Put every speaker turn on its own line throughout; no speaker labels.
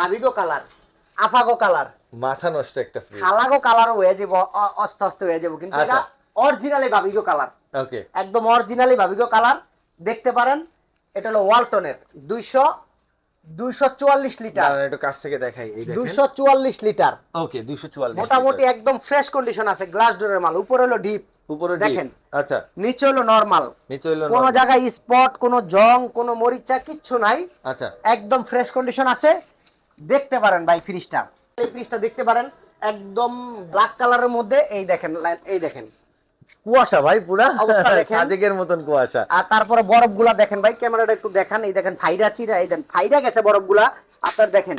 ভাবিগো colour আফাগো colour.
মাথা নষ্ট একটা ফ্রিজ
হয়ে যাব অস্তে অস্তে হয়ে যাব কিন্তু এটা
আচ্ছা।
Originally ভাবিগো colour.
ওকে
একদম অরিজিনালি ভাবিগো কালার দেখতে পারেন এটা হলো ওয়ালটনের দুইশো দুইশো চুয়াল্লিশ লিটার।
একটু কাছ থেকে দেখাই
দুইশো চুয়াল্লিশ লিটার।
ওকে 244
মোটামুটি একদম ফ্রেশ কন্ডিশন আছে গ্লাস ডোরের মাল উপরে হলো ডিপ
উপরে
দেখেন।
দেখেন আচ্ছা।
নিচে হলো নরমাল
নিচে হলো
কোনো জায়গায় স্পট কোনো জং কোনো মরিচা কিচ্ছু নাই।
আচ্ছা।
একদম ফ্রেশ কন্ডিশন আছে। দেখতে পারেন ভাই ফ্রিজটা এই ফ্রিজটা দেখতে পারেন একদম ব্ল্যাক কালারের মধ্যে এই দেখেন এই দেখেন।
কুয়াশা ভাই পুরা। সাজেকের মতন কুয়াশা।
আর তারপরে বরফগুলা দেখেন ভাই ক্যামেরাটা একটু দেখান এই দেখেন ফাইডা চিরা এই দেন ফাইডা গেছে বরফগুলা। আপনার দেখেন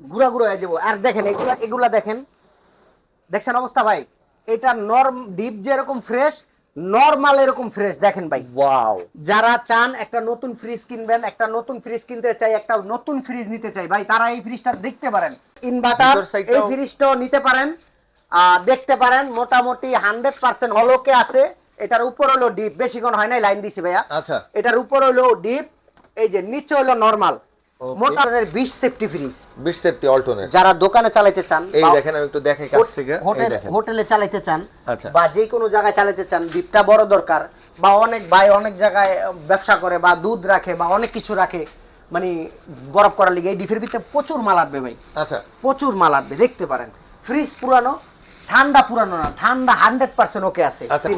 গুড়া গুড়া হয়ে যাব। আর দেখেন এগুলা এগুলা দেখেন। দেখছেন অবস্থা ভাই? এটা নরম ডিপ যেরকম ফ্রেশ নরমাল এরকম ফ্রেশ দেখেন ভাই।
ওয়াও
যারা চান একটা নতুন ফ্রিজ কিনবেন একটা নতুন ফ্রিজ কিনতে চাই একটা নতুন ফ্রিজ নিতে চাই ভাই তারা এই ফ্রিজটা দেখতে পারেন। ইনভার্টার এই ফ্রিজটাও নিতে পারেন আহ, দেখতে পারেন মোটামুটি হান্ড্রেড পার্সেন্ট হলোকে আছে। এটার উপর হলো ডিপ বেশিক্ষণ হয় নাই লাইন দিছি ভাইয়া।
আচ্ছা।
এটার উপর হলো ডিপ এই যে নিচে হলো নরমাল. মোটরের বিশ সেফটি ফ্রিজ
বিশ সেফটি অল্টনের
যারা দোকানে চালাইতে চান
এই দেখেন আমি একটু দেখাই কাছ থেকে
হোটেল হোটেলে চালাইতে চান
আচ্ছা।
বা যে কোনো জায়গায় চালাতে চান ডিপটা বড় দরকার বা অনেক ভাই অনেক জায়গায় ব্যবসা করে বা দুধ রাখে বা অনেক কিছু রাখে মানে বরফ করার লিগে এই ডিপের ভিতরে প্রচুর মাল আসবে ভাই।
আচ্ছা।
প্রচুর মাল আসবে দেখতে পারেন। ফ্রিজ পুরানো ঠান্ডা পুরানো না ঠান্ডা হান্ড্রেড পার্সেন্ট ওকে আছে
আচ্ছা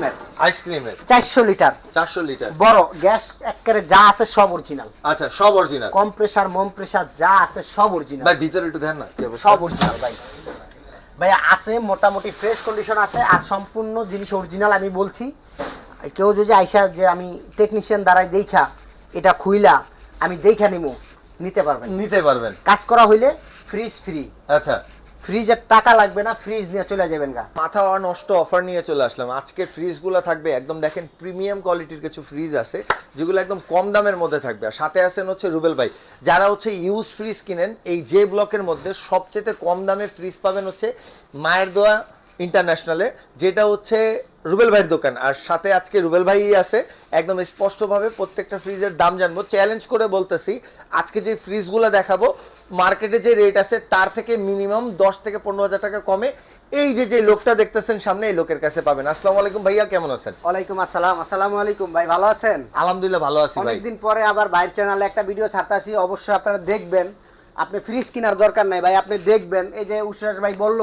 আইসক্রিমের
চারশো লিটার
চারশো লিটার
বড় গ্যাস একেবারে যা আছে সব অরিজিনাল
আচ্ছা সব অরিজিনাল
কম প্রেসার মম প্রেসার যা আছে সব অরিজিনাল
ভাই ভিতরে একটু দেন না
সব অরিজিনাল ভাই। ভাই আছে মোটামুটি ফ্রেশ কন্ডিশন আছে আর সম্পূর্ণ জিনিস অরিজিনাল আমি বলছি। কেউ যদি আইসা যে আমি টেকনিশিয়ান দ্বারাই দেখা এটা খুইলা আমি দেখা নিমু নিতে পারবেন।
নিতে পারবেন।
কাজ করা হইলে ফ্রিজ ফ্রি
আচ্ছা।
ফ্রিজের টাকা লাগবে না, ফ্রিজ নিয়ে চলে যাবেন গা।
মাথা নষ্ট অফার নিয়ে চলে আসলাম। আজকের ফ্রিজগুলো থাকবে, একদম দেখেন প্রিমিয়াম কোয়ালিটির কিছু ফ্রিজ আছে, যেগুলো একদম কম দামের মধ্যে থাকবে। আর সাথে আছেন হচ্ছে রুবেল ভাই। যারা হচ্ছে ইউজ ফ্রিজ কিনেন, এই যে ব্লকের মধ্যে সবচেয়ে কম দামে ফ্রিজ পাবেন হচ্ছে মায়ের দোয়া ইন্টারন্যাশনালে যেটা হচ্ছে রুবেল ভাইয়ের দোকান। আর সাথে আজকে রুবেল ভাই আছে একদম স্পষ্টভাবে প্রত্যেকটা ফ্রিজের দাম জানব। চ্যালেঞ্জ করে বলতেছি আজকে যে ফ্রিজগুলো দেখাবো মার্কেটে যে রেট আছে তার থেকে মিনিমাম দশ থেকে পনেরো হাজার টাকা কমে এই যে যে লোকটা দেখতেছেন সামনে এই লোকের কাছে পাবেন। আসসালামু আলাইকুম ভাইয়া কেমন আছেন?
ওয়ালাইকুম আসসালাম আসসালামু আলাইকুম ভাই ভালো আছেন?
আলহামদুলিল্লাহ ভালো আছি ভাই।
অনেকদিন পরে আবার বাইরের চ্যানেলে একটা ভিডিও ছাড়তাছি অবশ্যই আপনারা দেখবেন। আপনি ফ্রিজ কেনার দরকার নাই ভাই আপনি দেখবেন। এই যে উষরাজ ভাই বলল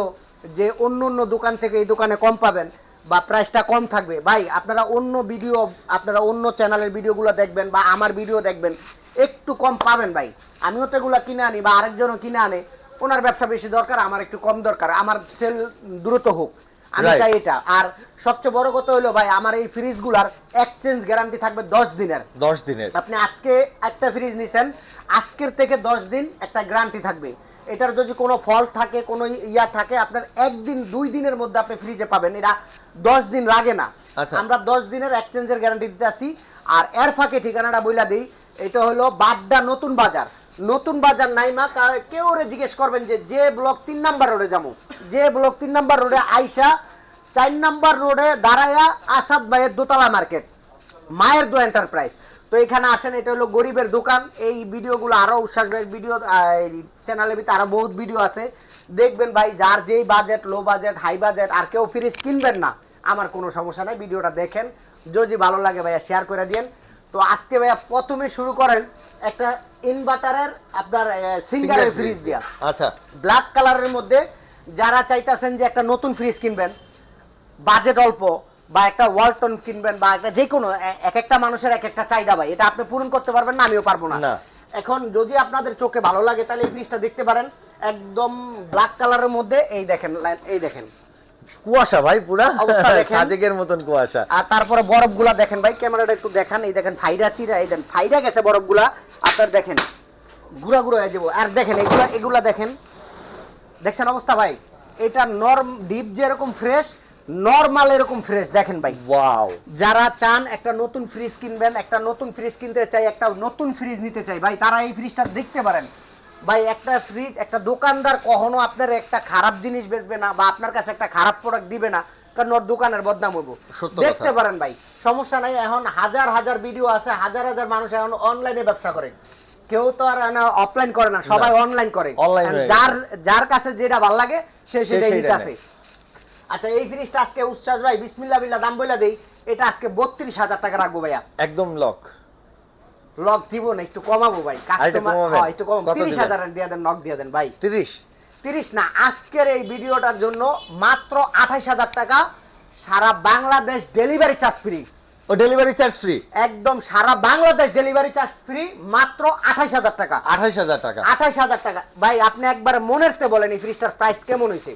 যে অন্য অন্য দোকান থেকে এই দোকানে কম পাবেন বা প্রাইসটা কম থাকবে। ভাই আপনারা অন্য ভিডিও আপনারা অন্য চ্যানেলের ভিডিওগুলো দেখবেন বা আমার ভিডিও দেখবেন একটু কম পাবেন ভাই। আমিও তো এগুলো কিনে আনি বা আরেকজনও কিনে আনে। ওনার ব্যবসা বেশি দরকার আমার একটু কম দরকার। আমার সেল দ্রুত হোক। আমি চাই এটা। আর সবচেয়ে বড় কথা হলো ভাই আমার এই ফ্রিজগুলার এক্সচেঞ্জ গ্যারান্টি থাকবে দশ দিনের।
দশ দিনের।
আপনি আজকে একটা ফ্রিজ নিছেন আজকের থেকে দশ দিন একটা গ্যারান্টি থাকবে। এটার যদি কোনো ফল্ট থাকে কোনো ইয়া থাকে আপনার একদিন দুই দিনের মধ্যে আপনি ফ্রিজে পাবেন। এটা দশ দিন লাগে না।
আচ্ছা।
আমরা দশ দিনের এক্সচেঞ্জের গ্যারান্টি দিতে আসি। আর এর ফাঁকে ঠিকানাটা বইলা দিই এটা হলো বাড্ডা নতুন বাজার। নতুন বাজার নাইমা কা- কেউ ওরে জিজ্ঞেস করবেন যে যে ব্লক তিন নাম্বার রোডে যাব? যে ব্লক তিন নাম্বার রোডে আইসা চার নাম্বার রোডে দাঁড়ায়া আসাদ ভাইয়ের দোতলা মার্কেট মায়ের দো এন্টারপ্রাইজ তো এখানে আসেন এটা হলো গরিবের দোকান। এই ভিডিওগুলো আরও উৎসাহ ভিডিও চ্যানেলের ভিতরে আরও বহুত ভিডিও আছে। দেখবেন ভাই যার যেই budget low budget high budget আর কেউ ফ্রিজ কিনবেন না আমার কোনো সমস্যা নাই ভিডিওটা দেখেন। যদি ভালো লাগে ভাইয়া শেয়ার করে দিন তো আজকে ভাইয়া প্রথমে শুরু করেন একটা ইনভার্টারের আপনার সিঙ্গারের ফ্রিজ দিয়া।
আচ্ছা।
ব্ল্যাক কালারের মধ্যে যারা চাইতেছেন যে একটা নতুন ফ্রিজ কিনবেন বাজেট অল্প বা একটা ওয়ালটন কিনবেন বা একটা যে কোনো এক একটা মানুষের এক একটা চাহিদা ভাই। এটা আপনি পূরণ করতে পারবেন না আমিও পারব না। এখন যদি আপনাদের চোখে ভালো লাগে তাহলে এই ফ্রিজটা দেখতে পারেন। একদম ব্ল্যাক কালারের মধ্যে এই দেখেন এই দেখেন।
কুয়াশা ভাই পুরা?
দেখেন।
সাজেকের মতন কুয়াশা।
আর তারপরে বরফগুলা দেখেন ভাই ক্যামেরাটা একটু দেখান। এই দেখেন ফাইডা চিরা এই দেন ফাইডা গেছে বরফগুলা। আপনার দেখেন গুড়া গুড়া হয়ে যাব। আর দেখেন এগুলা এগুলা দেখেন। দেখছেন অবস্থা ভাই? এটা নরম ডিপ যেরকম ফ্রেশ নরমাল এরকম ফ্রেশ দেখেন ভাই।
ওয়াও
যারা চান একটা নতুন ফ্রিজ কিনবেন একটা নতুন ফ্রিজ কিনতে চাই একটা নতুন ফ্রিজ নিতে চাই ভাই তারা এই ফ্রিজটা দেখতে পারেন। ভাই একটা ফ্রিজ একটা দোকানদার কখনো আপনার একটা খারাপ জিনিস বেচবে না বা আপনার কাছে একটা খারাপ প্রোডাক্ট দিবে না কারণ ওর দোকানের বদনাম হইব। দেখতে পারেন ভাই সমস্যা নাই এখন হাজার হাজার ভিডিও আছে হাজার হাজার মানুষ এখন অনলাইনে ব্যবসা করে। কেউ তো আর না অফলাইন করে না সবাই অনলাইন করে। যার যার কাছে যেটা ভালো লাগে সে সেটাই নিতে আছে আচ্ছা এই ফ্রিজটা আজকে উচ্ছ্বাস ভাই বিসমিল্লাহ বিল্লাহ দাম বলে দেই। এটা আজকে বত্রিশ হাজার টাকা রাখব ভাইয়া।
একদম লক।
লক দিব না একটু কমাবো ভাই। কাস্টমার হ্যাঁ একটু কম
কত
তিরিশ হাজার দিয়ে দেন নক দিয়ে দেন ভাই।
তিরিশ?
তিরিশ না আজকের এই ভিডিওটার জন্য মাত্র আঠাইশ হাজার টাকা সারা বাংলাদেশ ডেলিভারি চার্জ ফ্রি।
ও ডেলিভারি চার্জ ফ্রি?
একদম সারা বাংলাদেশ ডেলিভারি চার্জ ফ্রি মাত্র আঠাইশ হাজার টাকা।
আঠাইশ হাজার টাকা।
আঠাইশ হাজার টাকা। ভাই আপনি একবার মনের তে বলেন এই ফ্রিজটার প্রাইস কেমন হয়েছে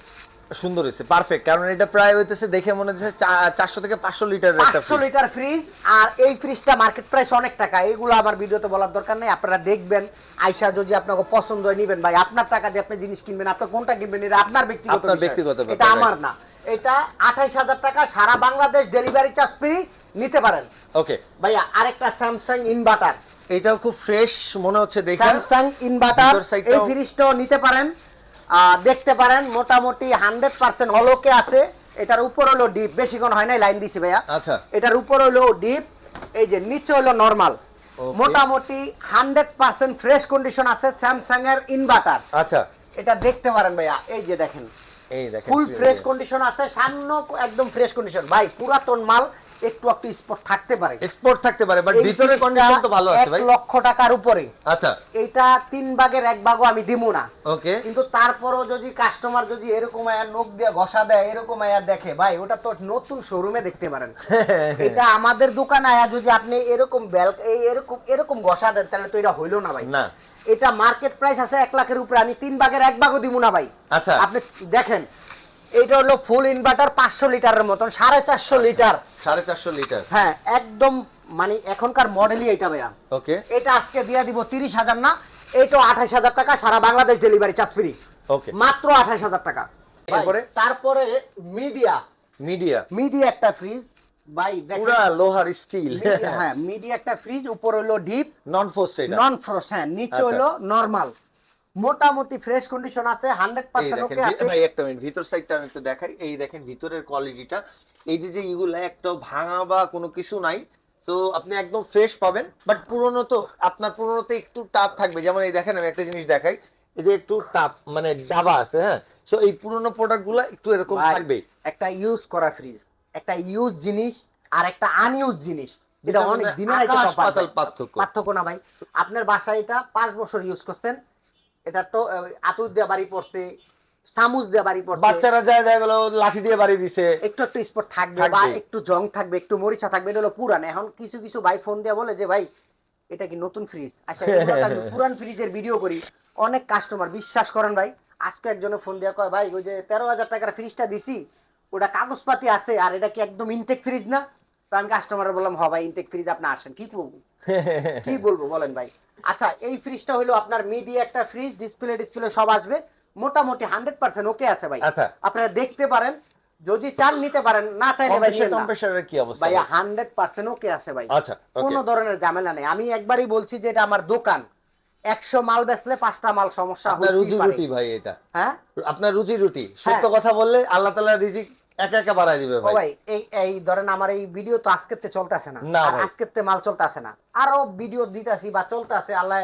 সুন্দর হয়েছে পারফেক্ট কারণ এটা প্রায় হইতেছে দেখে মনে হচ্ছে চারশো থেকে পাঁচশো লিটার
পাঁচশো লিটার ফ্রিজ আর এই ফ্রিজটা মার্কেট প্রাইস অনেক টাকা এগুলো আমার ভিডিওতে বলার দরকার নেই আপনারা দেখবেন। আইসা যদি আপনাকে পছন্দ হয় নিবেন ভাই। আপনার টাকা দিয়ে আপনি জিনিস কিনবেন আপনি কোনটা কিনবেন এটা আপনার ব্যক্তিগত
ব্যক্তিগত
এটা আমার না। এটা আঠাইশ হাজার টাকা সারা বাংলাদেশ ডেলিভারি চার্জ ফ্রি নিতে পারেন।
ওকে
ভাইয়া আরেকটা স্যামসাং ইনভার্টার
এটাও খুব ফ্রেশ মনে হচ্ছে দেখে।
স্যামসাং ইনভার্টার এই ফ্রিজটাও নিতে পারেন। দেখতে পারেন মোটামুটি হান্ড্রেড পার্সেন্ট হলোকে আছে। এটার উপর হলো ডিপ বেশিক্ষণ হয় নাই লাইন দিছি ভাইয়া।
আচ্ছা।
এটার উপর হলো ডিপ এই যে নিচে হলো নরমাল। মোটামুটি হান্ড্রেড পার্সেন্ট ফ্রেশ কন্ডিশন আছে স্যামসাং এর ইনভার্টার।
আচ্ছা।
এটা দেখতে পারেন ভাইয়া এই যে দেখেন।
এই দেখেন
ফুল ফ্রেশ কন্ডিশন আছে সামনে একদম ফ্রেশ কন্ডিশন ভাই পুরাতন মাল একটু একটু স্পট থাকতে পারে।
স্পোর্ট থাকতে পারে বাট ভিতরে কন্ডিশন তো ভালো আছে ভাই।
লক্ষ টাকার উপরে।
আচ্ছা।
এটা তিন ভাগের এক ভাগও আমি দিব না।
ওকে
কিন্তু তারপরও যদি কাস্টমার যদি এরকম আয়া নখ দিয়ে ঘষা দেয় এরকম আয়া দেখে ভাই ওটা তো নতুন শোরুমে দেখতে পারেন। এটা আমাদের দোকানে আয়া যদি আপনি এরকম বেল এই এরকম এরকম ঘষা দেন তাহলে তো এটা হইল না ভাই।
না।
এটা মার্কেট প্রাইস আছে এক লাখের উপরে আমি তিন ভাগের এক ভাগও দিব না ভাই।
আচ্ছা।
আপনি দেখেন এটা হলো ফুল ইনভার্টার পাঁচশো লিটারের মতন সাড়ে চারশো লিটার।
সাড়ে চারশো লিটার।
হ্যাঁ একদম মানে এখনকার মডেলই এটা ভাইয়া।
ওকে
এটা আজকে দিয়ে দিব তিরিশ হাজার না এইটাও আঠাশ হাজার টাকা সারা Bangladesh delivery charge free
okay
মাত্র আঠাশ হাজার টাকা।
এরপরে?
ভাই, তারপরে মিডিয়া
মিডিয়া
মিডিয়া একটা ফ্রিজ ভাই
পুরা লোহার স্টিল
হ্যাঁ মিডিয়া একটা ফ্রিজ উপর হলো ডিপ
নন এটা।
নন ফ্রস্ট হ্যাঁ নিচে
আচ্ছা।
হলো নরমাল মোটামুটি ফ্রেশ কন্ডিশন আছে হান্ড্রেড
এই
পার্সেন্ট
দেখেন
ওকে আছে।
ভাই একটা মিনিট ভিতর সাইডটা আমি একটু দেখাই। এই দেখেন ভিতরের কোয়ালিটিটা এই যে যে ইগুলা একটা ভাঙা বা কোনো কিছু নাই তো আপনি একদম ফ্রেশ পাবেন। বাট পুরনো তো আপনার পুরনোতে একটু টাপ থাকবে। যেমন এই দেখেন আমি একটা জিনিস দেখাই। এই যে একটু টাপ মানে ডাবা আছে হ্যাঁ? সো এই পুরনো প্রোডাক্টগুলা একটু এরকম থাকবে।
একটা ইউজ করা ফ্রিজ একটা ইউজ জিনিস আর একটা আনইউজ জিনিস। এটা অনেক দিনের।
পার্থক্য।
পার্থক্য না ভাই। আপনার বাসায় এটা পাঁচ বছর ইউজ করছেন এটা তো আতুর দিয়ে বাড়ি পড়ছে চামচ দিয়ে বাড়ি পড়ছে।
বাচ্চারা যায় দেখা গেল লাঠি দিয়ে বাড়ি দিছে।
একটু একটু স্পট থাকবে। বা একটু জং থাকবে একটু মরিচা থাকবে এটা হলো পুরান। এখন কিছু কিছু ভাই ফোন দিয়ে বলে যে ভাই এটা কি নতুন ফ্রিজ আচ্ছা পুরান ফ্রিজের ভিডিও করি। অনেক কাস্টমার বিশ্বাস করেন ভাই আজকে একজনে ফোন দিয়ে কয় ভাই ওই যে তেরো হাজার টাকার ফ্রিজটা দিছি ওটা কাগজপাতি আছে আর এটা কি একদম ইনটেক ফ্রিজ না? তো আমি কাস্টমার বললাম হ ভাই ইনটেক ফ্রিজ আপনি আসেন কি করব কি বলব বলেন ভাই? আচ্ছা এই ফ্রিজটা হলো আপনার মিডিয়া একটা ফ্রিজ ডিসপ্লে ডিসপ্লে সব আসবে। মোটামুটি হান্ড্রেড পার্সেন্ট ওকে আছে ভাই।
আচ্ছা।
আপনারা দেখতে পারেন যদি চান নিতে পারেন না চাইলে ভাই নিয়েন
কি অবস্থা?
হান্ড্রেড পার্সেন্ট ওকে আছে ভাই।
আচ্ছা
কোনো ধরনের ঝামেলা নেই। আমি একবারই বলছি যে এটা আমার দোকান। একশো মাল বেচলে পাঁচটা মাল সমস্যা
আপনার রুজি রুটি ভাই এটা।
হ্যাঁ?
আপনার রুজি রুটি। সত্য
হ্যাঁ।
কথা বললে আল্লাহ তাআলা রিজিক একা একা বাড়ায় দিবে ভাই।
ভাই এই এই ধরেন আমার এই ভিডিও তো আজকেতে চলতেছে না।
না
আজকেতে মাল চলতেছে না। আরও ভিডিও দিতেছি বা চলতেছে আল্লাহ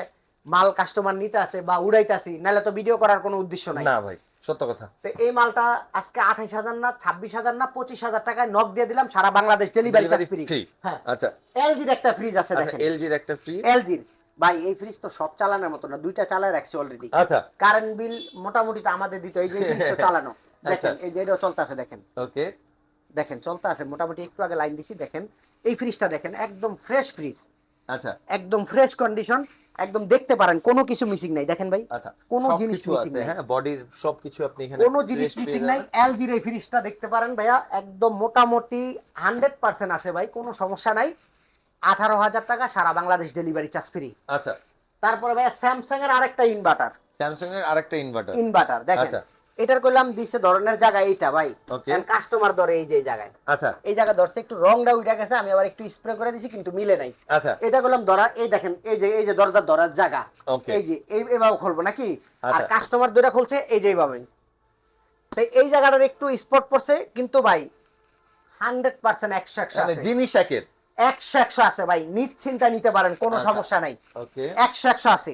মাল কাস্টমার নিতে আছে বা উড়াইতাছি নাহলে তো ভিডিও করার কোনো উদ্দেশ্য নাই।
না ভাই সত্য কথা।
তো এই মালটা আজকে আঠাইশ হাজার না ছাব্বিশ হাজার না পঁচিশ হাজার টাকায় নক দিয়ে দিলাম সারা বাংলাদেশ ডেলিভারি চার্জ ফ্রি হ্যাঁ।
আচ্ছা।
এলজির একটা ফ্রিজ আছে দেখেন।
এলজির একটা
এলজির ভাই এই ফ্রিজ তো সব চালানোর মতো না দুইটা চালায় রাখছি অলরেডি
আচ্ছা।
কারেন্ট বিল মোটামুটি তো আমাদের দিত এই যে চালানো দেখেন
আচ্ছা।
এই যে এটাও চলতেছে দেখেন।
ওকে।
দেখেন চলতে আছে মোটামুটি একটু আগে লাইন দিছি দেখেন। এই ফ্রিজটা দেখেন একদম ফ্রেশ ফ্রিজ
আচ্ছা।
একদম ফ্রেশ কন্ডিশন একদম দেখতে পারেন কোনো কিছু মিসিং নাই। দেখেন ভাই
আচ্ছা
কোনো জিনিস
আছে
নাই।
হ্যাঁ বডির সবকিছু আপনি এখানে
কোনো জিনিস মিসিং। নাই। এলজির এই ফ্রিজটা দেখতে পারেন ভাইয়া একদম মোটামুটি হান্ড্রেড পার্সেন্ট আছে ভাই কোনো সমস্যা নাই। আঠারো হাজার টাকা সারা বাংলাদেশ ডেলিভারি চার্জ ফ্রি
আচ্ছা।
তারপরে ভাইয়া স্যামসাং এর আরেকটা ইনভার্টার
স্যামসাং এর আরেকটা ইনভার্টার
ইনভার্টার দেখেন।
আচ্ছা।
এটার করলাম দিছে ধরনের জায়গা এইটা ভাই। কাস্টমার ধরে এই যে জায়গায়।
আচ্ছা।
এই জায়গা ধরছে একটু রংটা উঠে গেছে আমি আবার একটু স্প্রে করে দিছি কিন্তু মিলে নাই।
আচ্ছা।
এটা করলাম ধরা এই দেখেন এই যে এই যে দরজা ধরার জায়গা। এই যে এই এভাবে খুলবো নাকি? আর
আচ্ছা।
কাস্টমার দুইটা খুলছে এই যে এইভাবে। তো এই জায়গাটার একটু স্পট পড়ছে কিন্তু ভাই হান্ড্রেড পার্সেন্ট একশো একশো আছে।
জিনিস একের
একশো একশো আছে ভাই নিশ্চিন্তা নিতে পারেন কোনো
আচ্ছা।
সমস্যা নাই।
ওকে
একশো একশো আছে।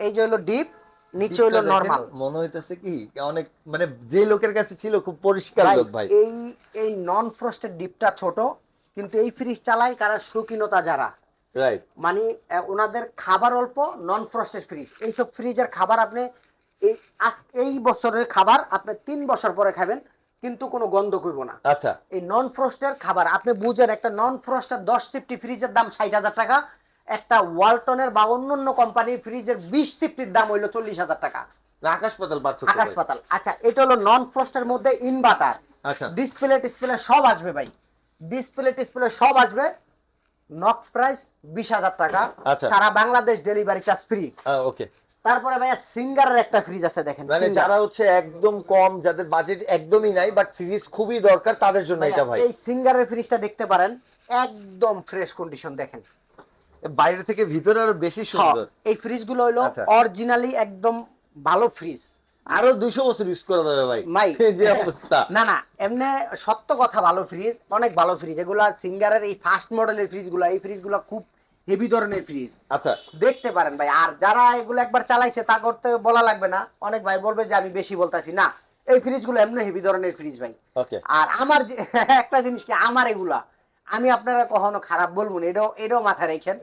এই যে হলো ডিপ নিচে হলো নরমাল
মনে হইতেছে কি অনেক মানে যে লোকের কাছে ছিল খুব পরিষ্কার লোক ভাই।
এই এই নন ফ্রস্টেড ডিপটা ছোট কিন্তু এই ফ্রিজ চালায় কারা? শৌখিনতা যারা।
রাইট
মানে ওনাদের খাবার অল্প নন ফ্রস্টেড ফ্রিজ এইসব ফ্রিজের খাবার আপনি এই আজ- এই বছরের খাবার আপনি তিন বছর পরে খাবেন কিন্তু কোনো গন্ধ করব না।
আচ্ছা।
এই নন ফ্রস্টের খাবার আপনি বুঝেন একটা নন ফ্রস্টের দশ সিফটি ফ্রিজের দাম ষাট হাজার টাকা একটা ওয়ালটনের বা অন্য অন্য কোম্পানির ফ্রিজের বিশ সিফটির দাম হইল চল্লিশ হাজার টাকা।
আকাশ পাতাল
আকাশ পাতাল। আচ্ছা এটা হলো নন ফ্রস্টের মধ্যে ইনভার্টার।
আচ্ছা।
ডিসপ্লে টিসপ্লে সব আসবে ভাই। ডিসপ্লে টিসপ্লে সব আসবে। নক প্রাইস বিশ হাজার টাকা।
আচ্ছা।
সারা Bangladesh delivery charge free.
Okay.
তারপরে ভাইয়া সিঙ্গারের একটা ফ্রিজ আছে দেখেন
মানে যারা হচ্ছে একদম কম যাদের বাজেট একদমই নাই বাট ফ্রিজ খুবই দরকার তাদের জন্য এটা ভাই।
এই সিঙ্গারের ফ্রিজটা দেখতে পারেন একদম ফ্রেশ কন্ডিশন দেখেন।
বাইরে থেকে ভিতরে আরও বেশি সুন্দর।
এই ফ্রিজগুলো হলো
আচ্ছা।
অরিজিনালি একদম ভালো ফ্রিজ
আরও দুইশো বছর ইউজ করা যাবে ভাই।
মাই
যে অবস্থা।
না না এমনি সত্য কথা ভালো ফ্রিজ অনেক ভালো ফ্রিজ এগুলা সিঙ্গারের এই ফার্স্ট মডেলের ফ্রিজগুলো এই ফ্রিজগুলো খুব হেভি ধরনের ফ্রিজ
আচ্ছা।
দেখতে পারেন ভাই আর যারা এগুলো একবার চালাইছে তা করতে বলা লাগবে না। অনেক ভাই বলবে যে আমি বেশি বলতাছি। না এই ফ্রিজগুলো এমনি হেভি ধরনের ফ্রিজ ভাই।
ওকে
আর আমার যে একটা জিনিস কি আমার এগুলা। আমি আপনারা কখনো খারাপ বলব না এটাও এটাও মাথায় রেখেন।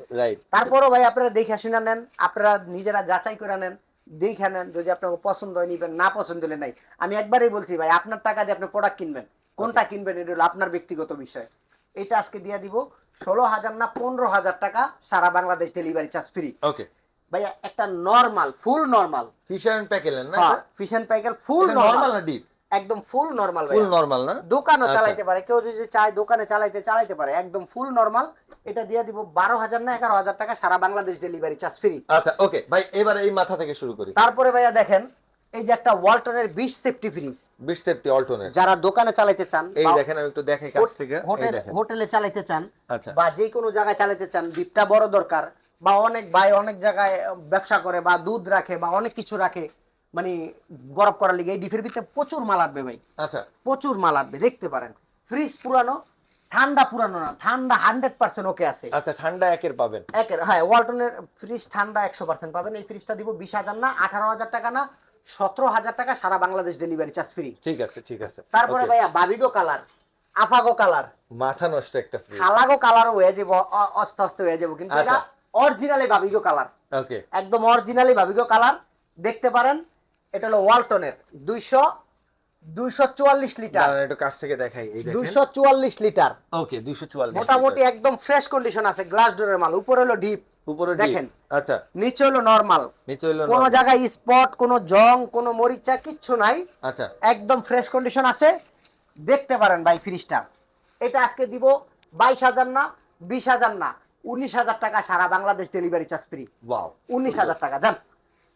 তারপরও ভাই আপনারা দেখে শুনে নেন আপনারা নিজেরা যাচাই করে নেন দেখে নেন যদি আপনার পছন্দ হয় নিবেন না পছন্দ হলে নাই। আমি একবারই বলছি ভাই আপনার টাকা দিয়ে আপনি প্রোডাক্ট কিনবেন। কোনটা কিনবেন এটা হলো আপনার ব্যক্তিগত বিষয়। এটা আজকে দিয়ে দিব ষোলো হাজার না পনেরো হাজার টাকা সারা Bangladesh delivery charge free
okay
ভাইয়া একটা normal full normal
Fisher and Paykel না
ফিশ অ্যান্ড পাইকার ফুল
নর্মাল না ডিপ
একদম ফুল নর্মাল
ফুল নরমাল না?
দোকানও
আচ্ছা।
চালাইতে পারে কেউ যদি চায় দোকানে চালাইতে চালাইতে পারে একদম ফুল নর্মাল এটা দিয়ে দিব বারো হাজার না এগারো হাজার টাকা সারা বাংলাদেশ ডেলিভারি চার্জ ফ্রি
আচ্ছা ওকে ভাই এবার এই মাথা থেকে শুরু করি।
তারপরে ভাইয়া দেখেন এই যে একটা ওয়ালটনের বিশ সেফটি ফ্রিজ
বিশ সেফটি অল্টনের
যারা দোকানে চালাইতে চান
এই দেখেন আমি একটু দেখাই কাছ থেকে
হোটেল হোটেলে চালাইতে চান
আচ্ছা।
বা যে কোনো জায়গায় চালাতে চান ডিপটা বড় দরকার বা অনেক ভাই অনেক জায়গায় ব্যবসা করে বা দুধ রাখে বা অনেক কিছু রাখে মানে বরফ করার লিগে এই ডিপের ভিতরে প্রচুর মাল আসবে ভাই।
আচ্ছা।
প্রচুর মাল আসবে দেখতে পারেন। ফ্রিজ পুরানো ঠান্ডা পুরানো না ঠান্ডা হান্ড্রেড পার্সেন্ট ওকে আছে।
আচ্ছা ঠান্ডা একের পাবেন।
একের হ্যাঁ ওয়ালটনের ফ্রিজ ঠান্ডা একশো পার্সেন্ট পাবেন। এই ফ্রিজটা দিব বিশ হাজার না আঠারো হাজার টাকা না সতেরো হাজার টাকা সারা বাংলাদেশ ডেলিভারি চার্জ ফ্রি
ঠিক আছে ঠিক আছে।
তারপরে ভাইয়া বাবিগো কালার আফাগো কালার
মাথা নষ্ট একটা ফ্রিজ
খালাগো কালারও হয়ে যাব অস্তে অস্তে হয়ে যাব কিন্তু এটা। অরিজিনালি বাবিগো কালার
ওকে
একদম অরিজিনালি বাবিগো কালার দেখতে পারেন। এটা হলো ওয়ালটনের। দুইশো দুইশো চুয়াল্লিশ লিটার।
একটু কাছ থেকে দেখাই
দুইশো চুয়াল্লিশ লিটার।
ওকে 244
মোটামুটি একদম ফ্রেশ কন্ডিশন আছে গ্লাস ডোরের মাল। উপরে হলো ডিপ।
উপরে
দেখেন।
আচ্ছা।
নিচে হলো নরমাল।
নিচে হলো
কোনো জায়গায় স্পট কোনো জং কোনো মরিচা কিচ্ছু নাই।
আচ্ছা।
একদম ফ্রেশ কন্ডিশন আছে। দেখতে পারেন ভাই ফ্রিজটা। এটা আজকে দিব বাইশ হাজার না বিশ হাজার না উনিশ হাজার টাকা সারা বাংলাদেশ ডেলিভারি চার্জ ফ্রি। উনিশ হাজার টাকা যান।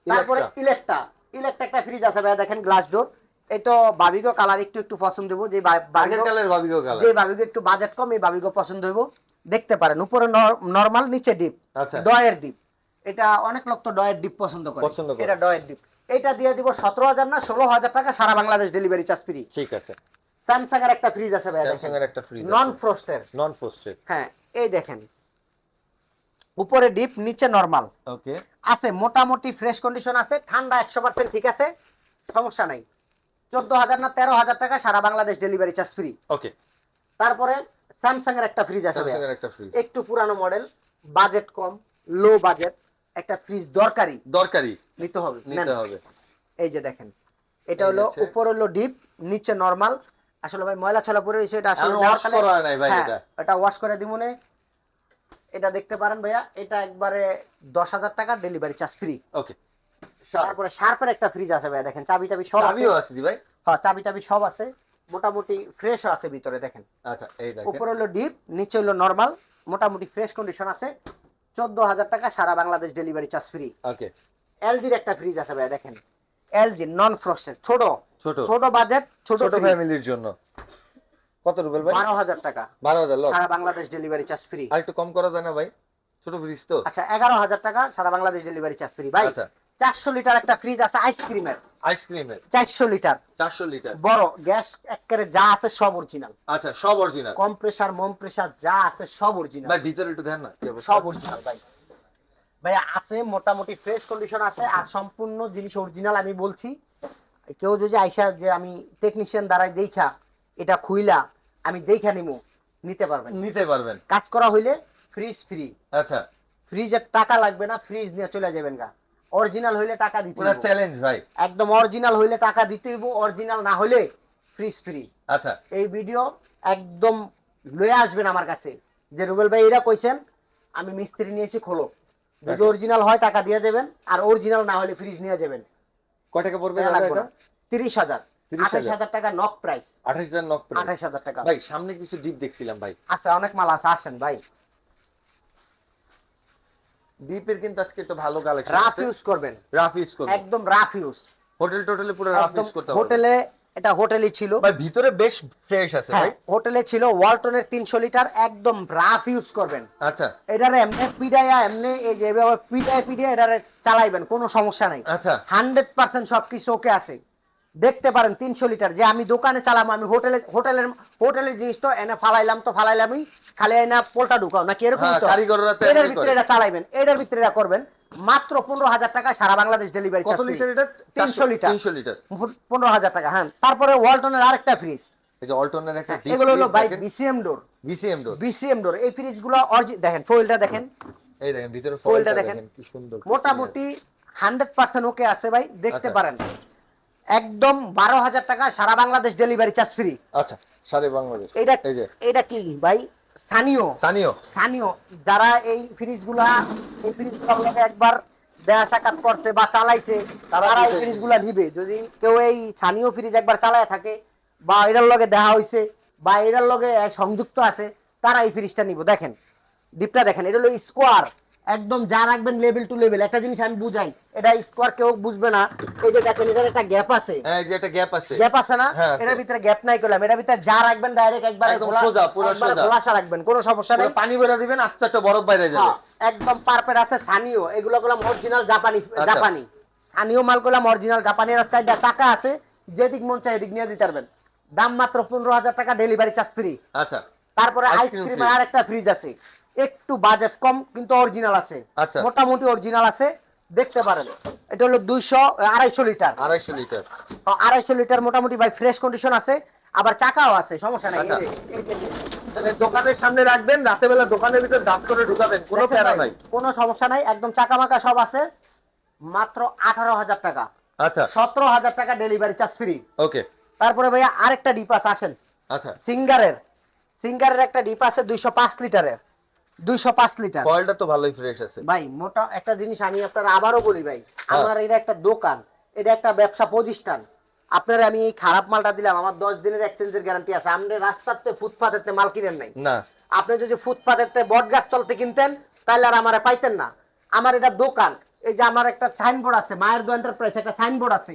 তারপরে। ইলেকট্রা। ইলেকট্রা একটা ফ্রিজ আছে ভাই দেখেন গ্লাস ডোর এটা বাবিগো কালার একটু একটু পছন্দ দেবো যে বাবিগো
কালার
যে বাবিগো একটু বাজেট কম এই বাবিগো পছন্দ হইব। দেখতে পারেন উপরে নরমাল নিচে ডিপ
আচ্ছা।
ডয়ের ডিপ এটা অনেক লোক তো ডয়ের ডিপ পছন্দ করে। এটা ডয়ের ডিপ এটা দিয়ে দিব সতেরো হাজার না ষোলো হাজার টাকা সারা বাংলাদেশ ডেলিভারি চার্জ ফ্রি
ঠিক আছে।
স্যামসাং এর একটা ফ্রিজ আছে ভাই
স্যামসাং এর একটা ফ্রিজ
নন ফ্রস্টের
নন ফ্রস্টেড
হ্যাঁ এই দেখেন। উপরে ডিপ নিচে নরমাল
ওকে
আছে মোটামুটি ফ্রেশ কন্ডিশন আছে ঠান্ডা একশো পার্সেন্ট ঠিক আছে সমস্যা নাই। চোদ্দ হাজার না তেরো হাজার টাকা সারা Bangladesh delivery charge free
okay
তারপরে স্যামসাং এর একটা ফ্রিজ আছে
একটা
পুরানো মডেল বাজেট কম লো বাজেট একটা ফ্রিজ দরকারি।
দরকারি।
নিতে হবে
নিতে হবে।
এই যে দেখেন এটা হলো। উপর হলো ডিপ নিচে নরমাল আসলে ভাই ময়লা ছলা পরে রয়েছে এটা আসলে কালে-
করা নাই ভাই
হ্যাঁ,
এটা।
এটা ওয়াশ করে দিব নে এটা দেখতে পারেন ভাইয়া এটা একবারে দশ হাজার টাকা ডেলিভারি চার্জ ফ্রি
ওকে
তারপরে শার্পের একটা ফ্রিজ আছে ভাইয়া দেখেন চাবি টাবি সব আছে।
চাবিও আছে দি ভাই।
হ্যাঁ চাবি টাবি সব আছে মোটামুটি ফ্রেশ আছে ভিতরে দেখেন।
আচ্ছা এই দেখেন।
উপরে হলো ডিপ নিচে হলো নরমাল মোটামুটি ফ্রেশ কন্ডিশন আছে। চোদ্দ হাজার টাকা সারা Bangladesh delivery charge free
okay
এলজির একটা ফ্রিজ আছে ভাইয়া দেখেন। এলজি নন ফ্রস্টেড ছোট।
ছোট।
ছোট বাজেট ছোট
ছোট ফ্যামিলির জন্য। কত রুবেল ভাই?
বারো হাজার টাকা।
বারো হাজার লক।
সারা বাংলাদেশ ডেলিভারি চার্জ ফ্রি
আর একটু কম করা যায় না ভাই? ছোট ফ্রিজ তো।
আচ্ছা এগারো হাজার টাকা সারা বাংলাদেশ ডেলিভারি চার্জ ফ্রি ভাই
আচ্ছা।
চারশো লিটার একটা ফ্রিজ আছে আইসক্রিমের
আইসক্রিমের
চারশো লিটার
চারশো লিটার
বড় গ্যাস একেবারে যা আছে সব অরিজিনাল
আচ্ছা সব অরিজিনাল
কম প্রেসার যা আছে সব অরিজিনাল
ভাই ভিতরে একটু দেন না?
সব অরিজিনাল ভাই। ভাই আছে মোটামুটি ফ্রেশ কন্ডিশন আছে আর সম্পূর্ণ জিনিস অরিজিনাল আমি বলছি। কেউ যদি আইসা যে আমি টেকনিশিয়ান দ্বারাই দেখা এটা খুইলা আমি দেখা নিমু। নিতে পারবেন।
নিতে পারবেন।
কাজ করা হইলে ফ্রিজ ফ্রি
আচ্ছা।
ফ্রিজের টাকা লাগবে না ফ্রিজ নিয়ে চলে যাবেন গা। অরিজিনাল হইলে টাকা দিতে
পুরো চ্যালেঞ্জ ভাই।
একদম অরিজিনাল হইলে টাকা দিতে হইব অরিজিনাল না হলে ফ্রিজ ফ্রি
আচ্ছা।
এই ভিডিও একদম লয়ে আসবেন আমার কাছে। যে রুবেল ভাই এটা কইছেন আমি মিস্ত্রি নিয়েছি খোলো। যদি অরিজিনাল হয় টাকা দিয়ে যাবেন। আর অরিজিনাল না হলে ফ্রিজ নিয়ে যাবেন।
কয় টাকা পড়বে এটা।
তিরিশ হাজার।
30,000
আঠাশ হাজার টাকা নক প্রাইস
আঠাশ হাজার নক প্রাইস
আঠাশ হাজার টাকা।
ভাই সামনে কিছু ডিপ দেখছিলাম ভাই।
আচ্ছা অনেক মাল আছে আসেন ভাই।
ডিপের কিন্তু আজকে একটু ভালো কালেকশন
রাফ ইউজ করবেন।
রাফ ইউজ
একদম রাফ ইউজ
হোটেল টোটালে পুরো রাফ ইউজ করতে হবে।
হোটেলে এটা হোটেলই ছিল।
ভাই ভিতরে বেশ ফ্রেশ আছে
হ্যাঁ
ভাই।
হোটেলে ছিল ওয়ালটনের তিনশো লিটার একদম রাফ ইউজ করবেন।
আচ্ছা।
এটার এমনি পিডাইয়া এমনি এই যে এভাবে পিডায় পিডায় এটারে চালাইবেন কোনো সমস্যা নাই।
আচ্ছা।
হান্ড্রেড পার্সেন্ট সবকিছু ওকে আছে। দেখতে পারেন তিনশো লিটার। যে আমি দোকানে চালাম আমি হোটেলে হোটেলের হোটেলের জিনিস তো এনে ফালাইলাম তো ফালাইলামই খালি এনে পোলটা ঢুকাও নাকি এরকম
হ্যাঁ,
তো? এটার ভিতরে এটা চালাইবেন এটার ভিতরে এটা করবেন। মাত্র পনেরো হাজার টাকা সারা বাংলাদেশ ডেলিভারি
কত লিটার এটা?
300 লিটার।
তিনশো লিটার।
পনেরো হাজার টাকা হ্যাঁ। তারপরে ওয়ালটনের আরেকটা ফ্রিজ
এই যে অল্টনের একটা
হ্যাঁ, এগুলো হলো by BCM door
BCM door
BCM door এই ফ্রিজগুলো দেখেন ফোইলটা দেখেন।
এই দেখেন ভিতরে ফয়েলটা
দেখেন।
দেখেন কি সুন্দর
মোটামুটি হান্ড্রেড পার্সেন্ট ওকে আছে ভাই দেখতে
আচ্ছা।
পারেন। একদম বারো হাজার টাকা সারা বাংলাদেশ ডেলিভারি চার্জ ফ্রি
আচ্ছা সারে বাংলাদেশ।
এটা
এই যে।
এটা কি ভাই? সানিও।
সানিও।
সানিও। যারা এই ফ্রিজগুলা এই ফ্রিজগুলা একবার দেয়া সাক্ষাৎ করছে বা চালাইছে
তারা
এই
নিবে।
ফ্রিজগুলা নিবে। যদি কেউ এই সানিও ফ্রিজ একবার চালায় থাকে বা এটার লগে দেখা হইছে বা এটার লগে সংযুক্ত আছে তারা এই ফ্রিজটা নিব। দেখেন ডিপটা দেখেন এটা হলো স্কোয়ার একদম যা রাখবেন লেভেল টু লেভেল একটা জিনিস আমি বুঝাই এটা স্কোয়ার কেউ বুঝবে না। এই যে দেখেন এটার একটা গ্যাপ আছে।
এই যে একটা গ্যাপ আছে।
গ্যাপ আছে না?
হ্যাঁ,
এটার ভিতরে গ্যাপ নাই করলাম। এটার ভিতরে যা রাখবেন ডাইরেক্ট একবারে
সোজা, পুরো সোজা।
খোলাসা রাখবেন কোনো সমস্যা নেই।
পানি ভরে দিবেন আস্তে একটা বরফ বাইরে যাবে।
হ্যাঁ, একদম পারফেক্ট আছে সানিও এগুলো গুলাম অরিজিনাল জাপানি। জাপানি সানিও মাল গুলাম অরিজিনাল জাপানি আর চারটা টাকা আছে যেদিক মন চাই এদিক নিয়ে দিতে পারবেন। দাম মাত্র পনেরো হাজার টাকা ডেলিভারি চার্জ ফ্রি
আচ্ছা।
তারপরে আইসক্রিম আর একটা ফ্রিজ আছে। একটু বাজেট কম কিন্তু অরিজিনাল আছে।
আচ্ছা।
মোটামুটি অরিজিনাল আছে দেখতে পারেন। এটা হলো দুইশো আড়াইশো লিটার।
আড়াইশো লিটার।
আড়াইশো লিটার মোটামুটি ভাই ফ্রেশ কন্ডিশন আছে আবার চাকাও আছে সমস্যা নাই।
আচ্ছা। দোকানের সামনে রাখবেন রাতে বেলা দোকানের ভিতর দাঁত করে ঢুকাবেন কোনো প্যারা নাই।
কোনো সমস্যা নাই একদম চাকা মাকা সব আছে মাত্র আঠারো হাজার টাকা।
আচ্ছা।
সতেরো হাজার টাকা ডেলিভারি চার্জ ফ্রি
ওকে।
তারপরে ভাইয়া আরেকটা ডিপ আছে আসেন।
আচ্ছা।
সিঙ্গারের। সিঙ্গারের একটা ডিপ আছে দুইশো পাঁচ লিটারের। দুইশো পাঁচ লিটার।
ফয়েলটা তো ভালোই ফ্রেশ আছে।
ভাই মোটা একটা জিনিস আমি আপনার আবারও বলি ভাই
হ্যাঁ।
আমার এটা একটা দোকান এটা একটা ব্যবসা প্রতিষ্ঠান। আপনার আমি এই খারাপ মালটা দিলাম আমার দশ দিনের এক্সচেঞ্জের গ্যারান্টি আছে। আপনি রাস্তাতে ফুটপাতেতে মাল কিনেন নাই।
না।
আপনি যদি ফুটপাতেতে তলতে কিনতেন তাহলে আর আমার পাইতেন না। আমার এটা দোকান। এই যে আমার একটা সাইনবোর্ড আছে মায়ের দো এন্টারপ্রাইজ একটা সাইনবোর্ড আছে।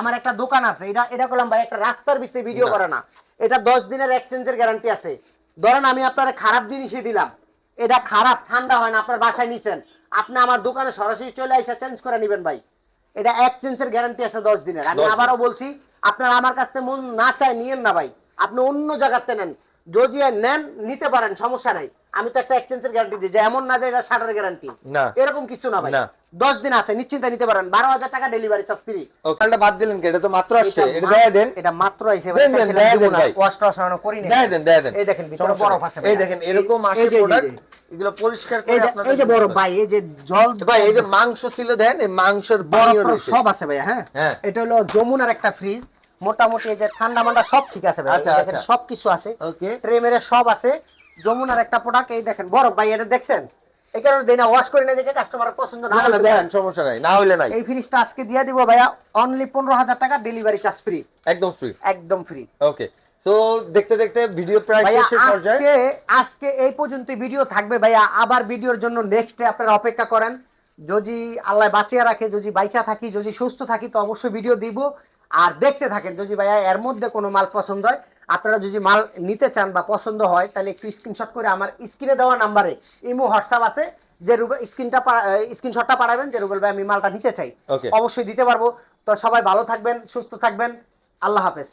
আমার একটা দোকান আছে। এটা এটা করলাম ভাই একটা রাস্তার ভিতরে ভিডিও করে না। এটা দশ দিনের এক্সচেঞ্জের গ্যারান্টি আছে। ধরেন আমি আপনার খারাপ জিনিসই দিলাম। এটা খারাপ ঠান্ডা হয় না আপনার বাসায় নিছেন। আপনি আমার দোকানে সরাসরি চলে এসে চেঞ্জ করে নেবেন ভাই। এটা এক চেঞ্জের গ্যারান্টি আছে দশ দিনের। আমি
10
আবারও বলছি আপনার আমার কাছ থেকে মন না চাই নিয়েন না ভাই। আপনি অন্য জায়গাতে নেন। যদি নেন নিতে পারেন সমস্যা নাই। আমি তো একটা এক্সচেঞ্জের গ্যারান্টি দিই যে এমন না যে এটা শাটার গ্যারান্টি
না।
এরকম কিছু না ভাই।
না।
দশ দিন আছে নিশ্চিন্তে নিতে পারেন। বারো হাজার টাকা ডেলিভারি চার্জ ফ্রি
ওখানটা বাদ দিলেন কি? এটা তো মাত্র আসছে।
এটা
দেয় দেন।
এটা মাত্র আইছে
ভাই।
ওয়াশ টস করি নাই।
দেয় দেন দেয় দেন।
এই দেখেন ভিতরে বরফ। আছে
এই দেখেন এরকম আসে প্রোডাক্ট এগুলো পরিষ্কার করে আপনাদের
এই যে
দিতে
ভাই এই যে জল
ভাই এই যে মাংস ছিল দেন এই মাংসের রয়েছে।
সব আছে ভাইয়া হ্যাঁ?
হ্যাঁ।
এটা হলো যমুনার একটা ফ্রিজ মোটামুটি এই যে ঠান্ডা মান্ডা সব ঠিক আছে ভাই।
আচ্ছা,
দেখেন
আচ্ছা।
সব কিছু আছে ট্রেমের সব আছে। যমুনার একটা প্রোডাক্ট এই দেখেন বরফ ভাই এটা দেখছেন? এই কারণে দেই না ওয়াশ করে না দেখে কাস্টমার পছন্দ না
না হলে
হলে
সমস্যা নাই না হলে নাই।
এই ফ্রিজটা আজকে দিয়ে দিব ভাইয়া অনলি পনেরো হাজার টাকা ডেলিভারি চার্জ ফ্রি
একদম ফ্রি
একদম ফ্রি
ওকে তো দেখতে দেখতে ভিডিও প্রায়
ভাইয়া
পর্যায়ে
আজকে আজকে এই পর্যন্ত ভিডিও থাকবে ভাইয়া। আবার ভিডিওর জন্য নেক্সটে আপনারা অপেক্ষা করেন। যদি আল্লাহ বাঁচিয়ে রাখে যদি বাইচা থাকি যদি সুস্থ থাকি তো অবশ্যই ভিডিও দিব। আর দেখতে থাকেন। যদি ভাইয়া এর মধ্যে কোনো মাল পছন্দ হয় আপনারা যদি মাল নিতে চান বা পছন্দ হয় তাহলে একটু স্ক্রিনশট করে আমার স্ক্রিনে দেওয়া নাম্বারে ইমো হোয়াটসঅ্যাপ আছে যে রুবেল স্ক্রিনটা স্ক্রিনশটটা পাঠাবেন যে রুবেল ভাই আমি মালটা নিতে চাই। অবশ্যই দিতে পারব। তো সবাই ভালো থাকবেন সুস্থ থাকবেন। আল্লাহ হাফেজ।